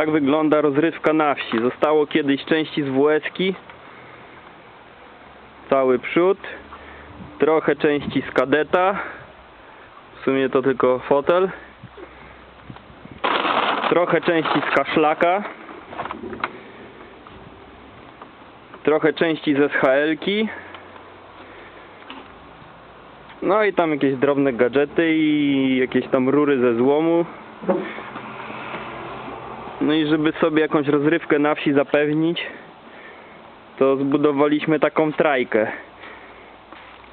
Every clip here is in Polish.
Tak wygląda rozrywka na wsi. Zostało kiedyś części z WS-ki. Cały przód. Trochę części z kadeta. W sumie to tylko fotel. Trochę części z kaszlaka. Trochę części ze SHL-ki. No i tam jakieś drobne gadżety i jakieś tam rury ze złomu. No i żeby sobie jakąś rozrywkę na wsi zapewnić, to zbudowaliśmy taką trajkę.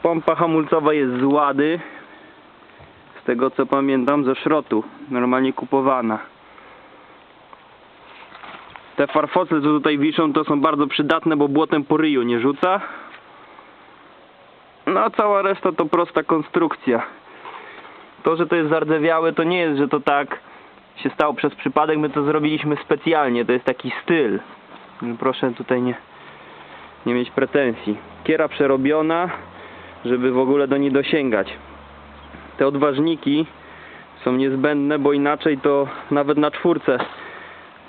Pompa hamulcowa jest z łady. Z tego co pamiętam, ze szrotu. Normalnie kupowana. Te farfocle, co tutaj wiszą, to są bardzo przydatne, bo błotem po ryju nie rzuca. No a cała reszta to prosta konstrukcja. To, że to jest zardzewiałe, to nie jest, że to tak się stało przez przypadek. My to zrobiliśmy specjalnie. To jest taki styl. No Proszę tutaj nie, nie mieć pretensji. Kiera przerobiona, żeby w ogóle do niej dosięgać. Te odważniki są niezbędne, bo inaczej to nawet na czwórce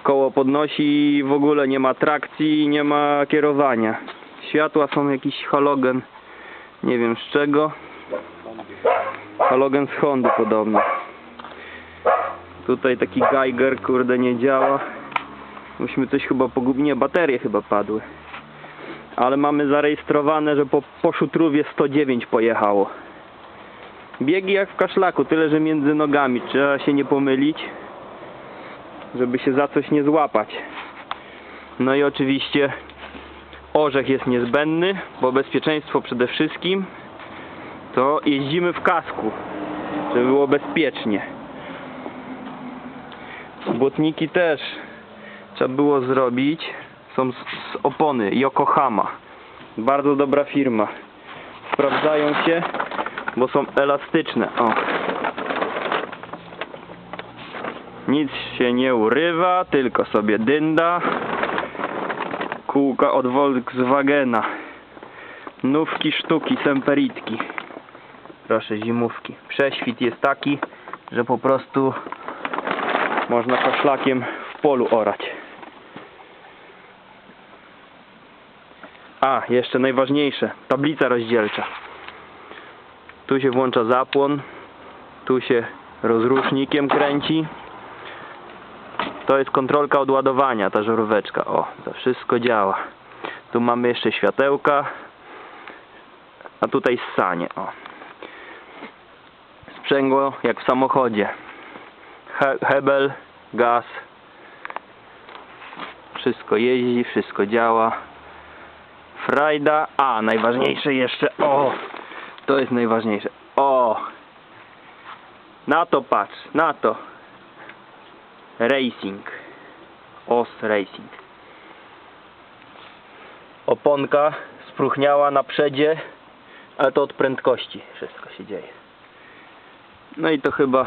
koło podnosi i w ogóle nie ma trakcji, nie ma kierowania. Światła są jakiś halogen, nie wiem z czego. Halogen z Hondy podobno. Tutaj taki Geiger, kurde, nie działa. Myśmy coś chyba pogubili, nie, baterie chyba padły. Ale mamy zarejestrowane, że po, po szutrówie 109 pojechało. Biegi jak w kaszlaku, tyle że między nogami. Trzeba się nie pomylić, żeby się za coś nie złapać. No i oczywiście orzech jest niezbędny, bo bezpieczeństwo przede wszystkim. To jeździmy w kasku, żeby było bezpiecznie. Błotniki też trzeba było zrobić. Są z, z opony Yokohama. Bardzo dobra firma. Sprawdzają się, bo są elastyczne. O. Nic się nie urywa, tylko sobie dynda. Kółka od Volkswagena. Nówki, sztuki, semperitki. Proszę, zimówki. Prześwit jest taki, że po prostu można kaszlakiem w polu orać. A, jeszcze najważniejsze. Tablica rozdzielcza. Tu się włącza zapłon. Tu się rozrusznikiem kręci. To jest kontrolka odładowania, ta żaróweczka. O, to wszystko działa. Tu mamy jeszcze światełka. A tutaj ssanie. O. Sprzęgło jak w samochodzie. He hebel, gaz. Wszystko jeździ, wszystko działa. Frajda. A, najważniejsze jeszcze. O! To jest najważniejsze. O! Na to patrz, na to. Racing. OS Racing. Oponka spróchniała na przedzie, ale to od prędkości wszystko się dzieje. No i to chyba